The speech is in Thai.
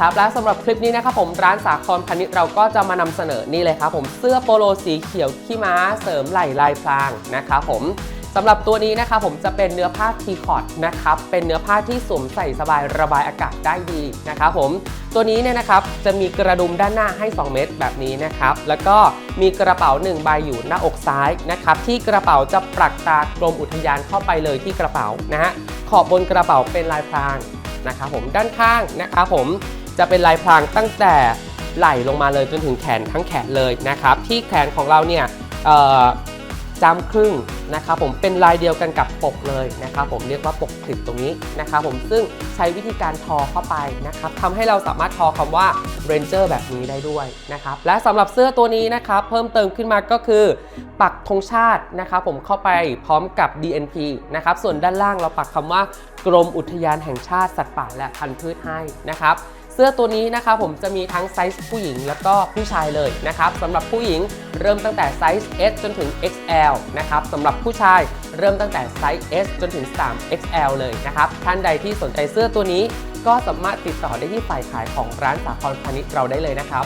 ครับและสำหรับคลิปนี้นะครับผมร้านสาครพาณิชย์เราก็จะมานำเสนอนี่เลยครับผมเสื้อโปโลสีเขียวขี้ม้าเสริมไหล่ลายพรางนะครับผมสำหรับตัวนี้นะครับผมจะเป็นเนื้อผ้าทีคอตนะครับเป็นเนื้อผ้าที่สวมใส่สบายระบายอากาศได้ดีนะครับผมตัวนี้เนี่ยนะครับจะมีกระดุมด้านหน้าให้ 2 เม็ดแบบนี้นะครับแล้วก็มีกระเป๋า1ใบอยู่หน้าอกซ้ายนะครับที่กระเป๋าจะปรักตากรมอุทยานเข้าไปเลยที่กระเป๋านะฮะขอบบนกระเป๋าเป็นลายพรางนะครับผมด้านข้างนะครับผม จะเป็นลายพรางตั้งแต่ไหล่ลงมาเลยจนถึงแขนทั้งแขนเลยนะครับ ที่แขนของเราเนี่ยเอ่อจำครึ่งนะครับผมเป็นลายเดียวกันกับปกเลยนะครับผมเรียกว่าปกคลิปตรงนี้นะครับผมซึ่งใช้วิธีการทอเข้าไปนะครับทำให้เราสามารถทอคำว่า Ranger แบบนี้ได้ด้วยนะครับและสำหรับเสื้อตัวนี้นะครับเพิ่มเติมขึ้นมาก็คือ ปักธงชาตินะครับผมเข้าไปพร้อมกับ DNP นะครับส่วนด้านล่างเราปักคำว่ากรมอุทยานแห่งชาติสัตว์ป่าและพันธุ์พืชให้นะครับ เสื้อตัวนี้นะครับผมจะมีทั้งไซส์ผู้หญิงแล้วก็ผู้ชายเลยนะครับสำหรับผู้หญิงเริ่มตั้งแต่ไซส์ S จนถึง XL นะครับสำหรับผู้ชายเริ่มตั้งแต่ไซส์ S จนถึง 3XL เลยนะครับท่านใดที่สนใจเสื้อตัวนี้ก็สามารถติดต่อได้ที่ฝ่ายขายของร้านสาครพาณิชย์เราได้เลยนะครับ